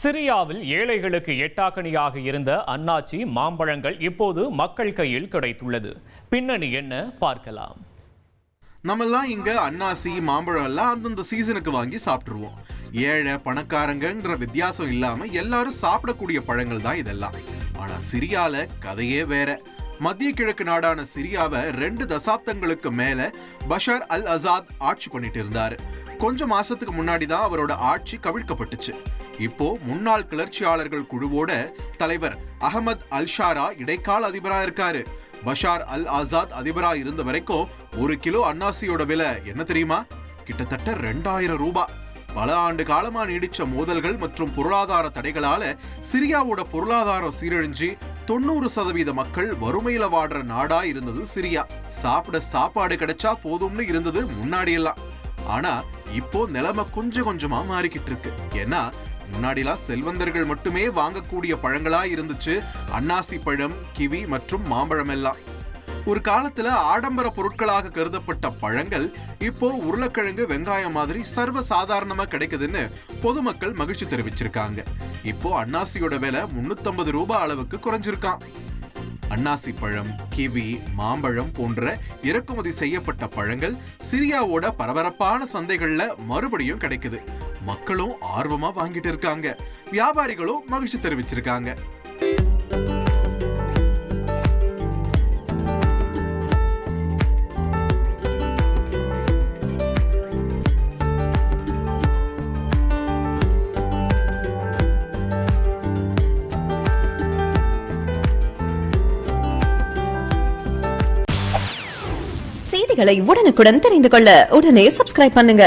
சிரியாவில் ஏழைகளுக்கு எட்டாக்கணியாக இருந்த அன்னாச்சி மாம்பழங்கள் இப்போது மக்கள் கையில் கிடைத்துள்ளது. பின்னணி என்ன? பார்க்கலாம். நம்மெல்லாம் இங்க அன்னாசி மாம்பழம் எல்லாம் அந்தந்த சீசனுக்கு வாங்கி சாப்பிட்டுருவோம். ஏழை பணக்காரங்கன்ற வித்தியாசம் இல்லாம எல்லாரும் சாப்பிடக்கூடிய பழங்கள் தான் இதெல்லாம். ஆனா சிரியால கதையே வேற. மத்திய கிழக்கு நாடான சிரியாவை ரெண்டு தசாப்தங்களுக்கு மேல பஷார் அல் அசாத் ஆட்சி பண்ணிட்டு இருந்தாரு. கொஞ்ச மாசத்துக்கு முன்னாடி தான் அவரோட ஆட்சி கவிழ்க்கப்பட்டுச்சு. இப்போ முன்னாள் கிளர்ச்சியாளர்கள் குழுவோட தலைவர் அகமது அல்ஷாரா இடைக்கால அதிபரா இருக்காரு. பஷார் அல் ஆசாத் அதிபரா இருந்த வரைக்கும் ஒரு கிலோ அன்னாசியோட விலை என்ன தெரியுமா? கிட்டத்தட்ட ரெண்டாயிரம் ரூபாய் பல ஆண்டு காலமா நீடிச்ச மோதல்கள் மற்றும் பொருளாதார தடைகளால சிரியாவோட பொருளாதாரம் சீரழிஞ்சு தொண்ணூறு சதவீத மக்கள் வறுமையில வாடுற நாடா இருந்தது சிரியா. சாப்பிட சாப்பாடு கிடைச்சா போதும்னு இருந்தது முன்னாடி எல்லாம் ஆனா இப்போ நிலைமை கொஞ்சம் கொஞ்சமா மாறிக்கிட்டு இருக்கு. ஏன்னா முன்னாடிலாம் செல்வந்தர்கள் மட்டுமே வாங்கக்கூடிய பழங்களா இருந்துச்சு. அன்னாசி பழம் கிவி மற்றும் மாம்பழம் எல்லாம் ஒரு காலத்துல ஆடம்பர பொருட்களாக கருதப்பட்ட பழங்கள் இப்போ உருளைக்கிழங்கு வெங்காயம் மாதிரி சர்வ சாதாரணமா கிடைக்குதுன்னு பொதுமக்கள் மகிழ்ச்சி தெரிவிச்சிருக்காங்க. இப்போ அன்னாசியோட விலை 350 ரூபாய் அளவுக்கு குறைஞ்சிருக்கான் அன்னாசி பழம் கிவி மாம்பழம் போன்ற இறக்குமதி செய்யப்பட்ட பழங்கள் சிரியாவோட பரபரப்பான சந்தைகள்ல மறுபடியும் கிடைக்குது. மக்களும் ஆர்வமா வாங்கிட்டு இருக்காங்க. வியாபாரிகளும் மகிழ்ச்சி தெரிவிச்சிருக்காங்க. செய்திகளை உடனுக்குடன் தெரிந்து கொள்ள உடனே சப்ஸ்கிரைப் பண்ணுங்க.